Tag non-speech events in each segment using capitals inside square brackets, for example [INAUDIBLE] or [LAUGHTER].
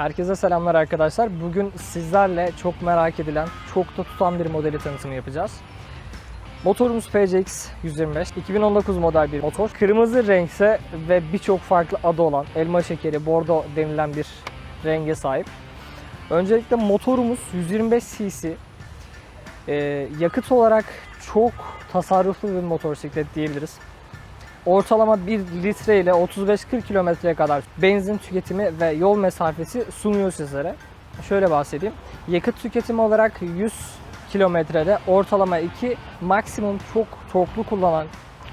Herkese selamlar arkadaşlar. Bugün sizlerle çok merak edilen, çok da tutan bir modeli tanıtımı yapacağız. Motorumuz PCX 125. 2019 model bir motor. Kırmızı renkse ve birçok farklı adı olan elma şekeri, bordo denilen bir renge sahip. Öncelikle motorumuz 125 cc. Ee, yakıt olarak çok tasarruflu bir motosiklet diyebiliriz. Ortalama 1 litre ile 35-40 kilometreye kadar benzin tüketimi ve yol mesafesi sunuyor sizlere. Şöyle bahsedeyim. Yakıt tüketimi olarak 100 kilometrede ortalama 2, maksimum çok çoklu kullanan,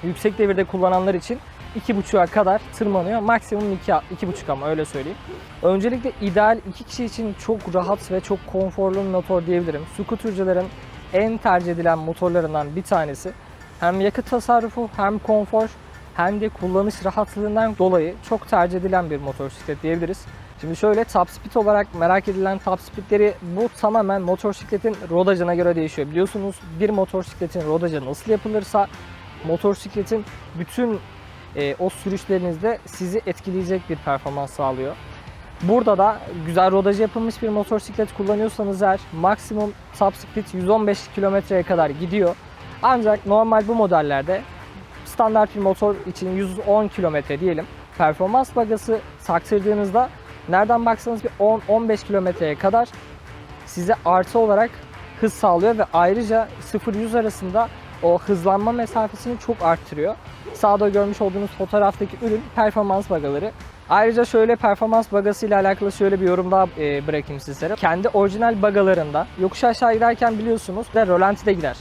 yüksek devirde kullananlar için 2.5'a kadar tırmanıyor. Maksimum 2, 2.5 ama öyle söyleyeyim. Öncelikle ideal iki kişi için çok rahat ve çok konforlu bir motor diyebilirim. Skutercıların en tercih edilen motorlarından bir tanesi. Hem yakıt tasarrufu hem konfor hem de kullanış rahatlığından dolayı çok tercih edilen bir motosiklet diyebiliriz. Şimdi şöyle top speed olarak merak edilen top speedleri bu tamamen motosikletin rodajına göre değişiyor. Biliyorsunuz bir motosikletin rodajı nasıl yapılırsa motosikletin bütün e, o sürüşlerinizde sizi etkileyecek bir performans sağlıyor. Burada da güzel rodaj yapılmış bir motosiklet kullanıyorsanız eğer maksimum top speed 115 kilometreye kadar gidiyor. Ancak normal bu modellerde standart bir motor için 110 kilometre diyelim. Performans bagası taktırdığınızda nereden baksanız bir 10-15 kilometreye kadar size artı olarak hız sağlıyor ve ayrıca 0-100 arasında o hızlanma mesafesini çok arttırıyor. Sağda görmüş olduğunuz fotoğraftaki ürün performans bagaları. Ayrıca şöyle performans bagası ile alakalı şöyle bir yorum daha e, bırakayım sizlere. Kendi orijinal bagalarında yokuş aşağı giderken biliyorsunuz de gider.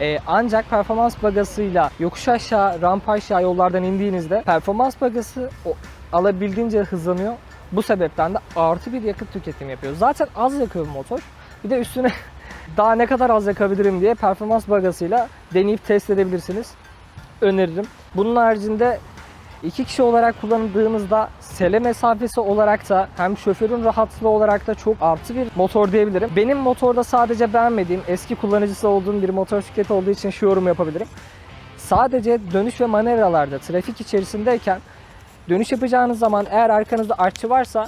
Ee, ancak performans bagasıyla yokuş aşağı, rampa aşağı yollardan indiğinizde performans bagası o, alabildiğince hızlanıyor. Bu sebepten de artı bir yakıt tüketimi yapıyor. Zaten az yakıyor motor. Bir de üstüne [LAUGHS] daha ne kadar az yakabilirim diye performans bagasıyla deneyip test edebilirsiniz. Öneririm. Bunun haricinde iki kişi olarak kullandığımızda sele mesafesi olarak da hem şoförün rahatlığı olarak da çok artı bir motor diyebilirim. Benim motorda sadece beğenmediğim eski kullanıcısı olduğum bir motosiklet olduğu için şu yorum yapabilirim. Sadece dönüş ve manevralarda trafik içerisindeyken dönüş yapacağınız zaman eğer arkanızda artçı varsa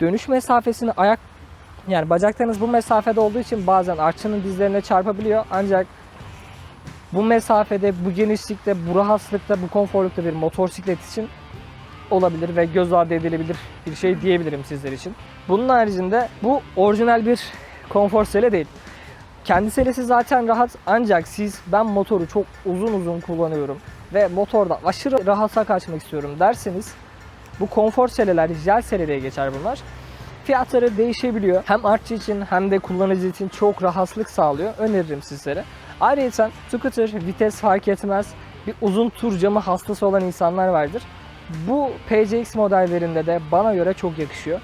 dönüş mesafesini ayak yani bacaklarınız bu mesafede olduğu için bazen artçının dizlerine çarpabiliyor. Ancak bu mesafede, bu genişlikte, bu rahatlıkta, bu konforlukta bir motosiklet için olabilir ve göz ardı edilebilir bir şey diyebilirim sizler için. Bunun haricinde bu orijinal bir konfor sele değil. Kendi selesi zaten rahat ancak siz ben motoru çok uzun uzun kullanıyorum ve motorda aşırı rahata kaçmak istiyorum derseniz bu konfor seleler, jel sele diye geçer bunlar. Fiyatları değişebiliyor. Hem artçı için hem de kullanıcı için çok rahatlık sağlıyor. Öneririm sizlere. Ayrıca scooter vites fark etmez. Bir uzun tur camı hastası olan insanlar vardır. Bu PCX modellerinde de bana göre çok yakışıyor.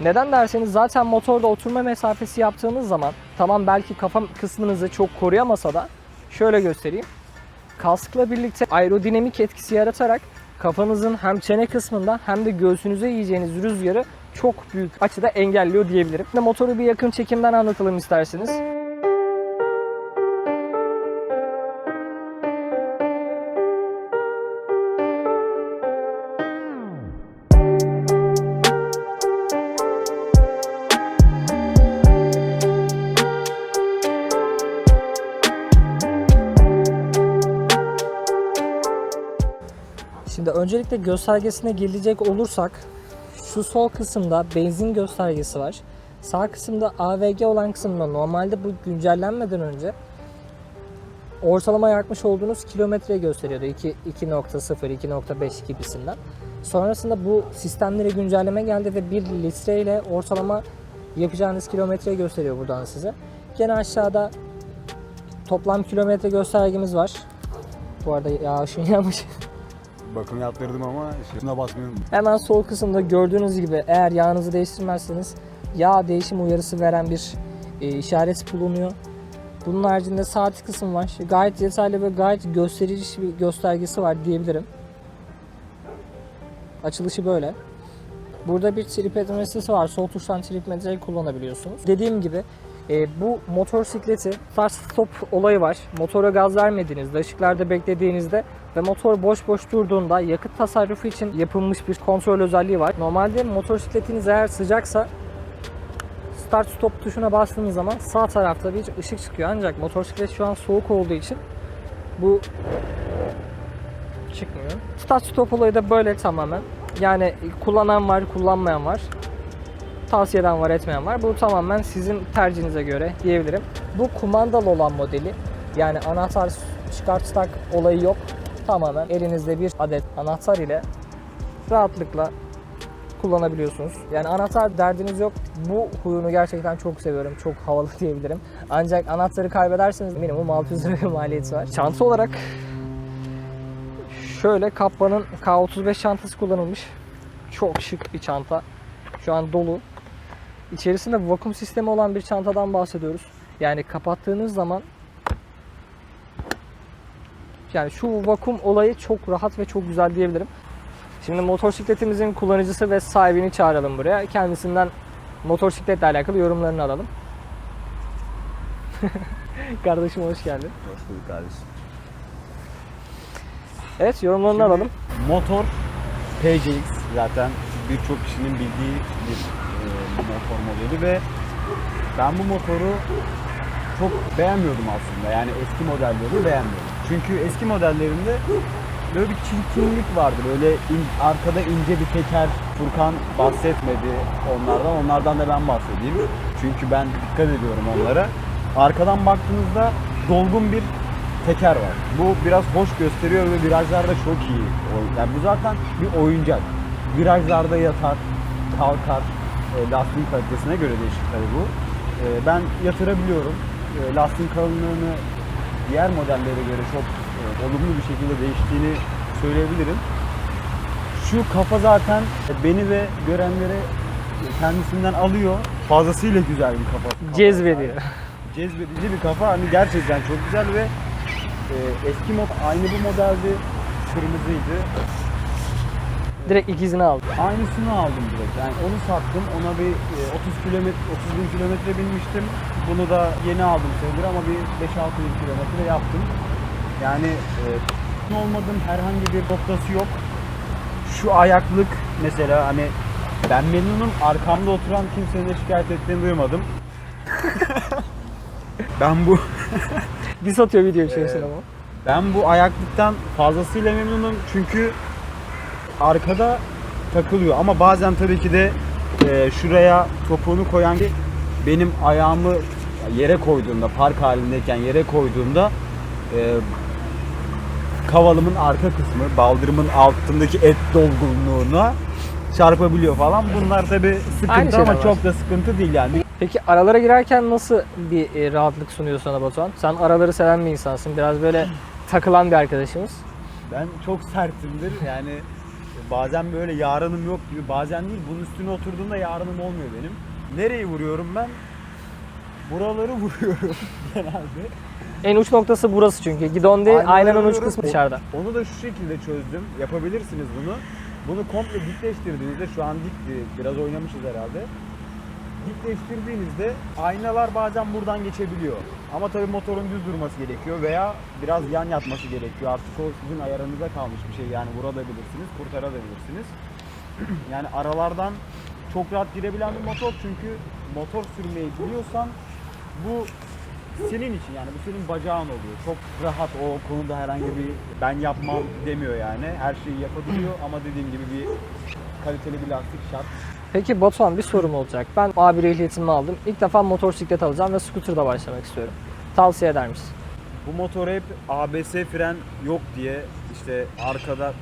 Neden derseniz zaten motorda oturma mesafesi yaptığınız zaman tamam belki kafa kısmınızı çok koruyamasa da şöyle göstereyim. Kaskla birlikte aerodinamik etkisi yaratarak kafanızın hem çene kısmında hem de göğsünüze yiyeceğiniz rüzgarı çok büyük açıda engelliyor diyebilirim. Şimdi motoru bir yakın çekimden anlatalım isterseniz. Öncelikle göstergesine gelecek olursak şu sol kısımda benzin göstergesi var. Sağ kısımda AVG olan kısımda normalde bu güncellenmeden önce ortalama yakmış olduğunuz kilometre gösteriyordu. 2 2.0, 2.5 gibisinden. Sonrasında bu sistemlere güncelleme geldi ve 1 litre ile ortalama yapacağınız kilometre gösteriyor buradan size. Gene aşağıda toplam kilometre göstergemiz var. Bu arada yağışın [LAUGHS] yağmış. Bakım yaptırdım ama şuna basmıyorum. Hemen sol kısımda gördüğünüz gibi eğer yağınızı değiştirmezseniz yağ değişim uyarısı veren bir e, işaret bulunuyor. Bunun haricinde saat kısım var. Gayet detaylı ve gayet gösterici bir göstergesi var diyebilirim. Açılışı böyle. Burada bir tripetre sesi var. Sol tuştan trimetreyi kullanabiliyorsunuz. Dediğim gibi e, bu motosikleti start stop olayı var. Motora gaz vermediğinizde, ışıklarda beklediğinizde Ve motor boş boş durduğunda yakıt tasarrufu için yapılmış bir kontrol özelliği var. Normalde motosikletiniz eğer sıcaksa start stop tuşuna bastığınız zaman sağ tarafta bir ışık çıkıyor. Ancak motosiklet şu an soğuk olduğu için bu çıkmıyor. Start stop olayı da böyle tamamen. Yani kullanan var, kullanmayan var. Tavsiye eden var, etmeyen var. Bu tamamen sizin tercihinize göre diyebilirim. Bu kumandalı olan modeli. Yani anahtar çıkart tak olayı yok. Tamamen elinizde bir adet anahtar ile rahatlıkla kullanabiliyorsunuz. Yani anahtar derdiniz yok. Bu huyunu gerçekten çok seviyorum. Çok havalı [LAUGHS] diyebilirim. Ancak anahtarı kaybederseniz minimum 600 lira bir maliyeti var. Çanta olarak şöyle Kappa'nın K35 çantası kullanılmış. Çok şık bir çanta. Şu an dolu. İçerisinde vakum sistemi olan bir çantadan bahsediyoruz. Yani kapattığınız zaman yani şu vakum olayı çok rahat ve çok güzel diyebilirim. Şimdi motosikletimizin kullanıcısı ve sahibini çağıralım buraya. Kendisinden motosikletle alakalı yorumlarını alalım. [LAUGHS] Kardeşim hoş geldin. Hoş bulduk kardeşim. Evet yorumlarını Şimdi alalım. Motor PCX zaten birçok kişinin bildiği bir e, motor modeli ve ben bu motoru çok beğenmiyordum aslında. Yani eski modelleri beğenmiyordum. Çünkü eski modellerinde böyle bir çirkinlik vardı. Böyle in- arkada ince bir teker. Furkan bahsetmedi onlardan. Onlardan da ben bahsedeyim. Çünkü ben dikkat ediyorum onlara. Arkadan baktığınızda dolgun bir teker var. Bu biraz hoş gösteriyor ve virajlarda çok iyi. Yani bu zaten bir oyuncak. Virajlarda yatar, kalkar. E, lastiğin kalitesine göre değişir tabii bu. E, ben yatırabiliyorum. E, lastiğin kalınlığını diğer modellere göre çok e, olumlu bir şekilde değiştiğini söyleyebilirim. Şu kafa zaten beni ve görenleri kendisinden alıyor. Fazlasıyla güzel bir kafa. Cezbediyor. Cezbedici bir kafa. Hani gerçekten çok güzel ve e, eski mod aynı bu modeldi. Kırmızıydı. Direkt ikizini aldım. Aynısını aldım direkt. Yani onu sattım. Ona bir e, 30 kilometre 30 bin kilometre binmiştim. Bunu da yeni aldım sayılır ama bir 5-6 bin kilometre yaptım. Yani e, [LAUGHS] olmadığım herhangi bir noktası yok. Şu ayaklık mesela hani ben memnunum. Arkamda oturan kimsenin de şikayet ettiğini duymadım. [LAUGHS] ben bu Bir satıyor video [LAUGHS] içerisinde ama. ben bu ayaklıktan fazlasıyla memnunum çünkü arkada takılıyor ama bazen tabii ki de e, şuraya topuğunu koyan bir benim ayağımı yere koyduğumda park halindeyken yere koyduğumda e, kavalımın arka kısmı baldırımın altındaki et dolgunluğuna çarpabiliyor falan. Bunlar tabii Aynı sıkıntı ama var. çok da sıkıntı değil yani. Peki aralara girerken nasıl bir e, rahatlık sunuyor sana Batuhan? Sen araları seven bir insansın. Biraz böyle takılan bir arkadaşımız. Ben çok sertimdir. Yani bazen böyle yarınım yok gibi bazen değil. Bunun üstüne oturduğumda yarınım olmuyor benim. Nereyi vuruyorum ben? Buraları [LAUGHS] vuruyorum genelde. En uç noktası burası çünkü. Gidon değil, aynanın uç kısmı dışarıda. Onu da şu şekilde çözdüm. Yapabilirsiniz bunu. Bunu komple dikleştirdiğinizde şu an dikti. Biraz oynamışız herhalde. Dikleştirdiğinizde aynalar bazen buradan geçebiliyor. Ama tabii motorun düz durması gerekiyor veya biraz yan yatması gerekiyor. Artık o sizin ayarınıza kalmış bir şey. Yani vurabilirsiniz, kurtarabilirsiniz. yani aralardan çok rahat girebilen bir motor çünkü motor sürmeyi biliyorsan bu senin için yani bu senin bacağın oluyor. Çok rahat o konuda herhangi bir ben yapmam demiyor yani. Her şeyi yapabiliyor ama dediğim gibi bir kaliteli bir lastik şart. Peki Batuhan bir sorum olacak. Ben A1 ehliyetimi aldım. İlk defa motosiklet alacağım ve scooter'da başlamak istiyorum. Tavsiye eder misin? Bu motor hep ABS fren yok diye işte arkada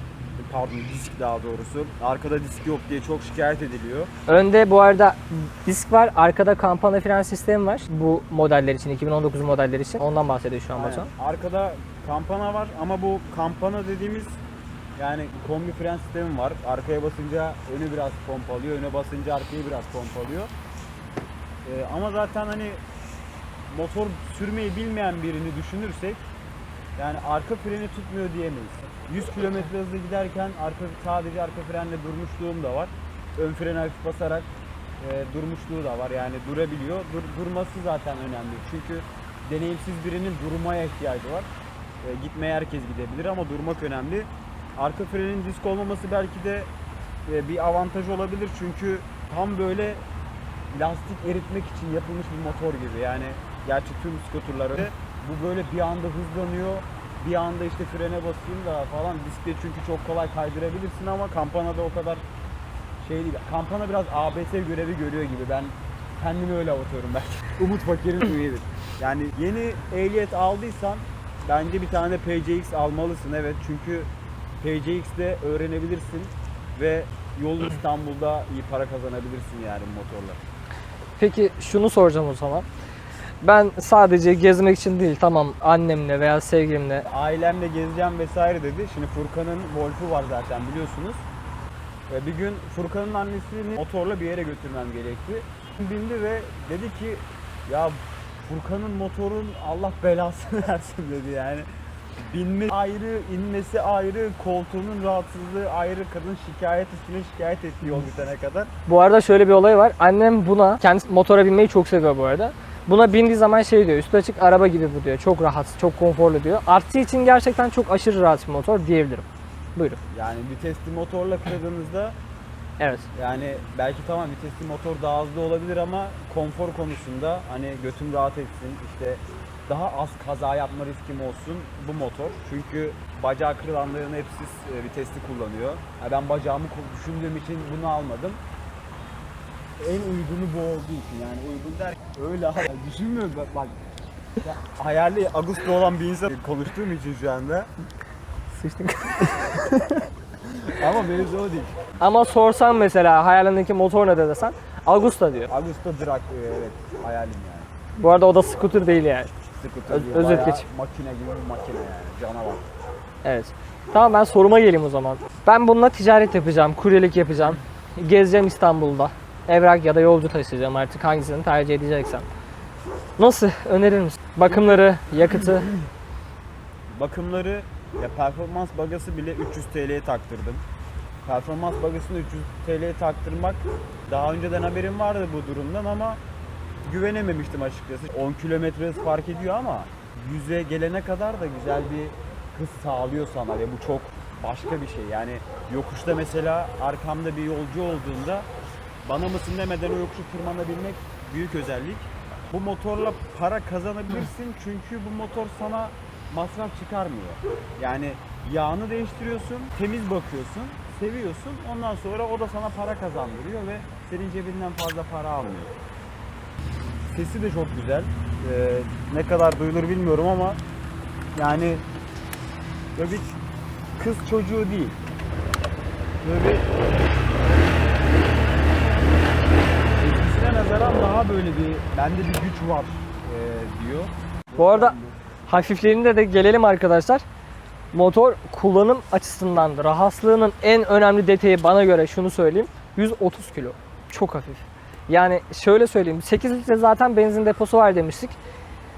pardon disk daha doğrusu arkada disk yok diye çok şikayet ediliyor. Önde bu arada disk var, arkada kampana fren sistemi var. Bu modeller için, 2019 modeller için. Ondan bahsediyor şu an Aynen. Batuhan. Arkada kampana var ama bu kampana dediğimiz yani kombi fren sistemi var. Arkaya basınca önü biraz pompalıyor, öne basınca arkayı biraz pompalıyor. Ee, ama zaten hani motor sürmeyi bilmeyen birini düşünürsek yani arka freni tutmuyor diyemeyiz. 100 km hızla giderken arka sadece arka frenle durmuşluğum da var. Ön freni hafif basarak e, durmuşluğu da var. Yani durabiliyor. Dur- durması zaten önemli. Çünkü deneyimsiz birinin durmaya ihtiyacı var. E, gitmeye herkes gidebilir ama durmak önemli. Arka frenin disk olmaması belki de e, bir avantaj olabilir çünkü tam böyle lastik eritmek için yapılmış bir motor gibi. Yani gerçi tüm skuterlar. Bu böyle bir anda hızlanıyor. Bir anda işte frene basayım da falan diskte çünkü çok kolay kaydırabilirsin ama kampanada o kadar şey değil. Kampana biraz ABS görevi görüyor gibi. Ben kendimi öyle avutuyorum belki. [LAUGHS] Umut Fakir'in [LAUGHS] üyedir. Yani yeni ehliyet aldıysan bence bir tane PCX almalısın evet çünkü PCX'de öğrenebilirsin ve yol İstanbul'da iyi para kazanabilirsin yani motorla. Peki şunu soracağım o zaman. Ben sadece gezmek için değil tamam annemle veya sevgilimle Ailemle gezeceğim vesaire dedi. Şimdi Furkan'ın Wolf'u var zaten biliyorsunuz. Ve bir gün Furkan'ın annesini motorla bir yere götürmem gerekti. Bindi ve dedi ki ya Furkan'ın motorun Allah belasını [LAUGHS] versin dedi yani. Binme ayrı, inmesi ayrı, koltuğunun rahatsızlığı ayrı, kadın şikayet üstüne şikayet etti yol bitene kadar. Bu arada şöyle bir olay var. Annem buna, kendisi motora binmeyi çok seviyor bu arada. Buna bindiği zaman şey diyor, üstü açık araba gibi bu diyor. Çok rahat, çok konforlu diyor. Artı için gerçekten çok aşırı rahat bir motor diyebilirim. Buyurun. Yani vitesli motorla kırdığınızda Evet. Yani belki tamam vitesli motor daha hızlı olabilir ama konfor konusunda hani götüm rahat etsin işte daha az kaza yapma riskim olsun bu motor. Çünkü bacağı kırılanların hepsi e, vitesli kullanıyor. Ya ben bacağımı düşündüğüm için bunu almadım. En uygunu bu olduğu için yani uygun der öyle abi düşünmüyorum bak, bak. Ya, hayali Ağustos olan bir insan konuştuğum için şu anda. Sıçtık. [LAUGHS] Ama benim o değil. Ama sorsan mesela hayalindeki motor ne de desen Agusta diyor. Ağustos Drak e, evet hayalim yani. Bu arada o da scooter değil yani. Scooter Öz- gibi, özet bayağı geç. Makine gibi bir makine yani canavar. Evet. Tamam ben soruma geleyim o zaman. Ben bununla ticaret yapacağım, kuryelik yapacağım. Gezeceğim İstanbul'da. Evrak ya da yolcu taşıyacağım artık hangisini tercih edeceksem. Nasıl? Önerir misin? Bakımları, yakıtı. Bakımları ya performans bagası bile 300 TL'ye taktırdım. Performans bagasını 300 TL'ye taktırmak daha önceden haberim vardı bu durumdan ama güvenememiştim açıkçası. 10 kilometre hız fark ediyor ama 100'e gelene kadar da güzel bir hız sağlıyor sana ve bu çok başka bir şey. Yani yokuşta mesela arkamda bir yolcu olduğunda bana mısın demeden o yokuşu tırmanabilmek büyük özellik. Bu motorla para kazanabilirsin çünkü bu motor sana masraf çıkarmıyor. Yani yağını değiştiriyorsun, temiz bakıyorsun, seviyorsun. Ondan sonra o da sana para kazandırıyor ve senin cebinden fazla para almıyor. Sesi de çok güzel. Ee, ne kadar duyulur bilmiyorum ama yani böyle bir kız çocuğu değil. Böyle bir eskisine nazaran daha böyle bir bende bir güç var e, diyor. Bu arada hafifliğinde de gelelim arkadaşlar. Motor kullanım açısından rahatlığının en önemli detayı bana göre şunu söyleyeyim. 130 kilo. Çok hafif. Yani şöyle söyleyeyim. 8 litre zaten benzin deposu var demiştik.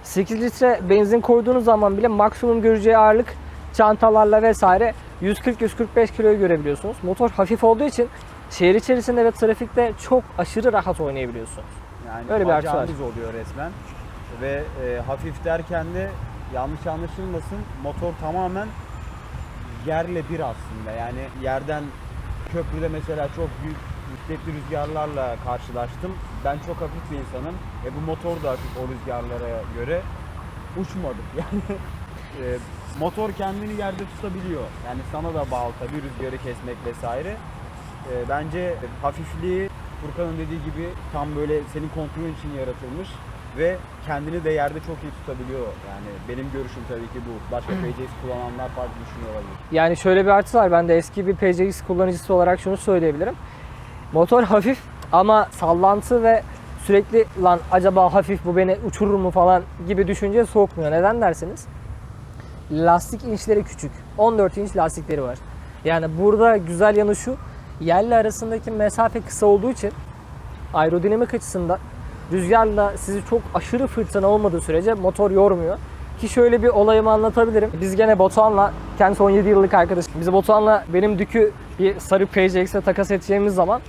8 litre benzin koyduğunuz zaman bile maksimum göreceği ağırlık çantalarla vesaire 140-145 kiloyu görebiliyorsunuz. Motor hafif olduğu için şehir içerisinde ve trafikte çok aşırı rahat oynayabiliyorsunuz. Yani Öyle bir artı var. oluyor resmen. Ve e, hafif derken de yanlış anlaşılmasın motor tamamen yerle bir aslında. Yani yerden köprüde mesela çok büyük şiddetli rüzgarlarla karşılaştım. Ben çok hafif bir insanım. E bu motor da hafif o rüzgarlara göre uçmadı. [LAUGHS] Yani e, motor kendini yerde tutabiliyor. Yani sana da bağlı tabii rüzgarı kesmek vesaire. E, bence hafifliği Furkan'ın dediği gibi tam böyle senin kontrolün için yaratılmış ve kendini de yerde çok iyi tutabiliyor. Yani benim görüşüm tabii ki bu. Başka [CLEARS THROAT] PCX kullananlar farklı düşünüyor olabilir. Yani şöyle bir artısı var. Ben de eski bir PCX kullanıcısı olarak şunu söyleyebilirim. Motor [LAUGHS] hafif ama sallantı ve sürekli lan acaba hafif bu beni uçurur mu falan gibi düşünce sokmuyor. Neden derseniz lastik inçleri küçük. 14 inç lastikleri var. Yani burada güzel yanı şu yerle arasındaki mesafe kısa olduğu için aerodinamik açısından rüzgarla sizi çok aşırı fırtına olmadığı sürece motor yormuyor. Ki şöyle bir olayımı anlatabilirim. Biz gene Batuhan'la, kendisi 17 yıllık arkadaşım. Biz Batuhan'la benim dükü bir sarı PCX'e takas edeceğimiz zaman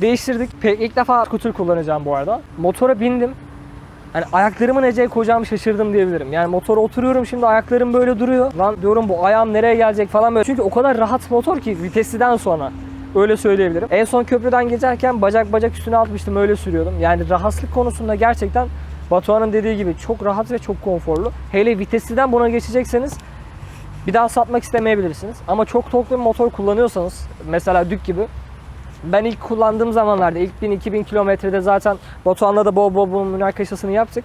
değiştirdik. İlk defa scooter kullanacağım bu arada. Motora bindim. Hani ayaklarımı neceye koyacağımı şaşırdım diyebilirim. Yani motora oturuyorum şimdi ayaklarım böyle duruyor. Lan diyorum bu ayağım nereye gelecek falan böyle. Çünkü o kadar rahat motor ki vitesliden sonra. Öyle söyleyebilirim. En son köprüden geçerken bacak bacak üstüne atmıştım öyle sürüyordum. Yani rahatsızlık konusunda gerçekten Batuhan'ın dediği gibi çok rahat ve çok konforlu. Hele vitesliden buna geçecekseniz bir daha satmak istemeyebilirsiniz. Ama çok torklu bir motor kullanıyorsanız mesela Dük gibi ben ilk kullandığım zamanlarda ilk 1000-2000 kilometrede zaten Batuhan'la da bol bol bunun münakaşasını yaptık.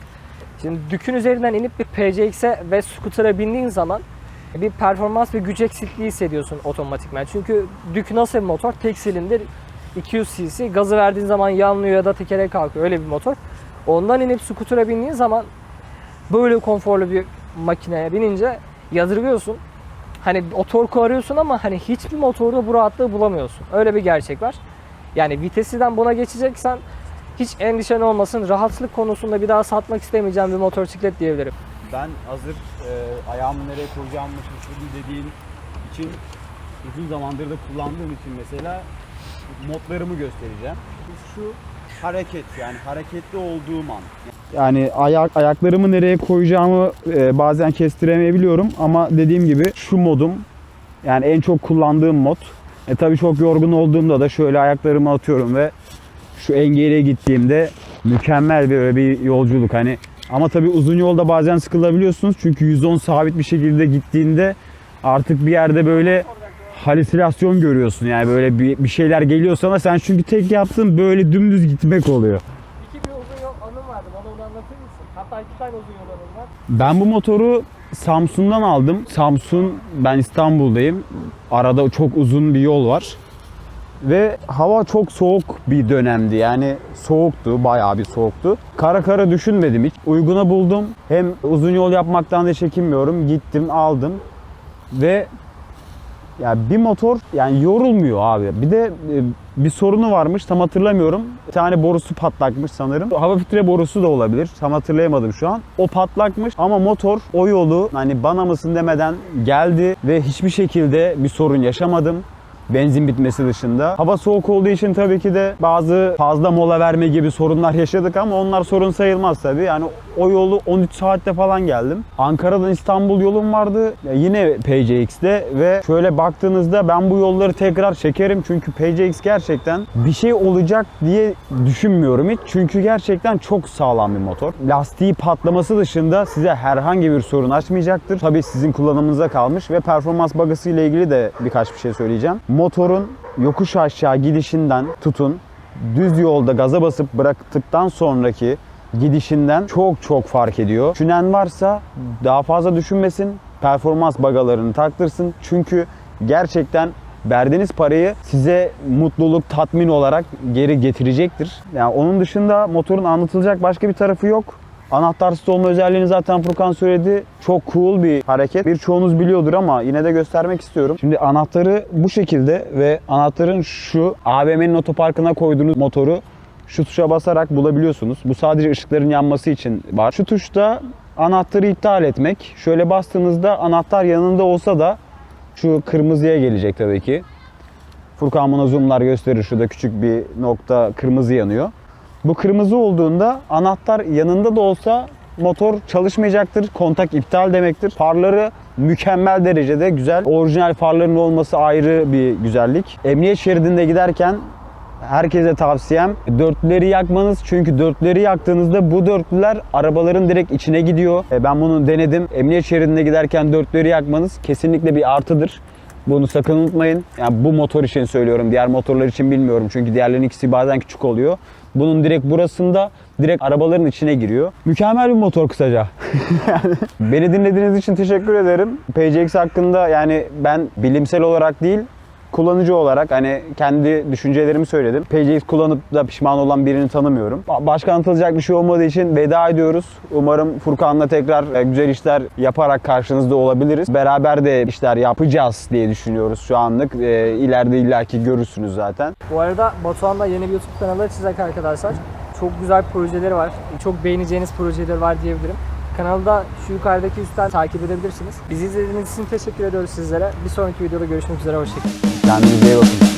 Şimdi Dük'ün üzerinden inip bir PCX'e ve scooter'a bindiğin zaman bir performans ve güç eksikliği hissediyorsun otomatikman. Çünkü Dük nasıl bir motor? Tek silindir 200 cc. Gazı verdiğin zaman yanlıyor ya da tekere kalkıyor. Öyle bir motor. Ondan inip scooter'a bindiğin zaman böyle konforlu bir makineye binince yadırgıyorsun. Hani o torku arıyorsun ama hani hiçbir motorda bu rahatlığı bulamıyorsun. Öyle bir gerçek var. Yani vitesiden buna geçeceksen hiç endişen olmasın. Rahatlık konusunda bir daha satmak istemeyeceğim bir motosiklet diyebilirim. Ben hazır e, ayağımı nereye koyacağımı şaşırdım dediğin için uzun zamandır da kullandığım için mesela modlarımı göstereceğim. Şu hareket yani hareketli olduğum an. Yani ayak ayaklarımı nereye koyacağımı e, bazen kestiremeyebiliyorum ama dediğim gibi şu modum yani en çok kullandığım mod. E tabii çok yorgun olduğumda da şöyle ayaklarımı atıyorum ve şu engele gittiğimde mükemmel bir bir yolculuk hani ama tabii uzun yolda bazen sıkılabiliyorsunuz çünkü 110 sabit bir şekilde gittiğinde artık bir yerde böyle halüsinasyon görüyorsun yani böyle bir, bir şeyler geliyor sana sen çünkü tek yaptığın böyle dümdüz gitmek oluyor. İki bir uzun yol anım vardı. Bana onu anlatır mısın? Hatta iki tane uzun yol anım var. Ben bu motoru Samsun'dan aldım. Samsun, ben İstanbul'dayım. Arada çok uzun bir yol var. Ve hava çok soğuk bir dönemdi. Yani soğuktu, bayağı bir soğuktu. Kara kara düşünmedim hiç. Uyguna buldum. Hem uzun yol yapmaktan da çekinmiyorum. Gittim, aldım. Ve ya bir motor yani yorulmuyor abi. Bir de e, bir sorunu varmış tam hatırlamıyorum. Bir tane borusu patlakmış sanırım. Hava filtre borusu da olabilir. Tam hatırlayamadım şu an. O patlakmış ama motor o yolu hani bana mısın demeden geldi ve hiçbir şekilde bir sorun yaşamadım. Benzin bitmesi dışında. Hava soğuk olduğu için tabii ki de bazı fazla mola verme gibi sorunlar yaşadık ama onlar sorun sayılmaz tabii. Yani o yolu 13 saatte falan geldim. Ankara'dan İstanbul yolum vardı. Ya Yine PCX'de ve şöyle baktığınızda ben bu yolları tekrar çekerim. Çünkü PCX gerçekten bir şey olacak diye düşünmüyorum hiç. Çünkü gerçekten çok sağlam bir motor. Lastiği patlaması dışında size herhangi bir sorun açmayacaktır. Tabii sizin kullanımınıza kalmış ve performans bagası ile ilgili de birkaç bir şey söyleyeceğim. Motorun yokuş aşağı gidişinden tutun düz yolda gaza basıp bıraktıktan sonraki gidişinden çok çok fark ediyor. Düşünen varsa daha fazla düşünmesin. Performans bagalarını taktırsın. Çünkü gerçekten verdiğiniz parayı size mutluluk, tatmin olarak geri getirecektir. Yani onun dışında motorun anlatılacak başka bir tarafı yok. Anahtarsız olma özelliğini zaten Furkan söyledi. Çok cool bir hareket. Birçoğunuz biliyordur ama yine de göstermek istiyorum. Şimdi anahtarı bu şekilde ve anahtarın şu AVM'nin otoparkına koyduğunuz motoru şu tuşa basarak bulabiliyorsunuz. Bu sadece ışıkların yanması için var. Şu tuşta anahtarı iptal etmek. Şöyle bastığınızda anahtar yanında olsa da şu kırmızıya gelecek tabii ki. Furkan buna zoomlar gösterir. Şurada küçük bir nokta kırmızı yanıyor. Bu kırmızı olduğunda anahtar yanında da olsa motor çalışmayacaktır. Kontak iptal demektir. Farları mükemmel derecede güzel. Orijinal farların olması ayrı bir güzellik. Emniyet şeridinde giderken herkese tavsiyem dörtlüleri yakmanız. Çünkü dörtlüleri yaktığınızda bu dörtlüler arabaların direkt içine gidiyor. E, Ben bunu denedim. Emniyet şeridinde giderken dörtlüleri yakmanız kesinlikle bir artıdır. Bunu sakın unutmayın. Yani bu motor için söylüyorum. Diğer motorlar için bilmiyorum. Çünkü diğerlerinin ikisi bazen küçük oluyor. Bunun direkt burasında direkt arabaların içine giriyor. Mükemmel bir motor kısaca. Yani [LAUGHS] Beni dinlediğiniz için teşekkür ederim. PCX hakkında yani ben bilimsel olarak değil kullanıcı olarak hani kendi düşüncelerimi söyledim. PCX kullanıp da pişman olan birini tanımıyorum. Ba- Başka anlatılacak bir şey olmadığı için veda ediyoruz. Umarım Furkan'la tekrar e, güzel işler yaparak karşınızda olabiliriz. Beraber de işler yapacağız diye düşünüyoruz şu anlık. E, ileride illaki görürsünüz zaten. Bu arada Batuhan'da yeni bir YouTube kanalı açacak arkadaşlar. Çok güzel projeleri var. Çok beğeneceğiniz projeleri var diyebilirim. Kanalda şu yukarıdaki üstten takip edebilirsiniz. Bizi izlediğiniz için teşekkür ediyoruz sizlere. Bir sonraki videoda görüşmek üzere. Hoşçakalın. Tá me.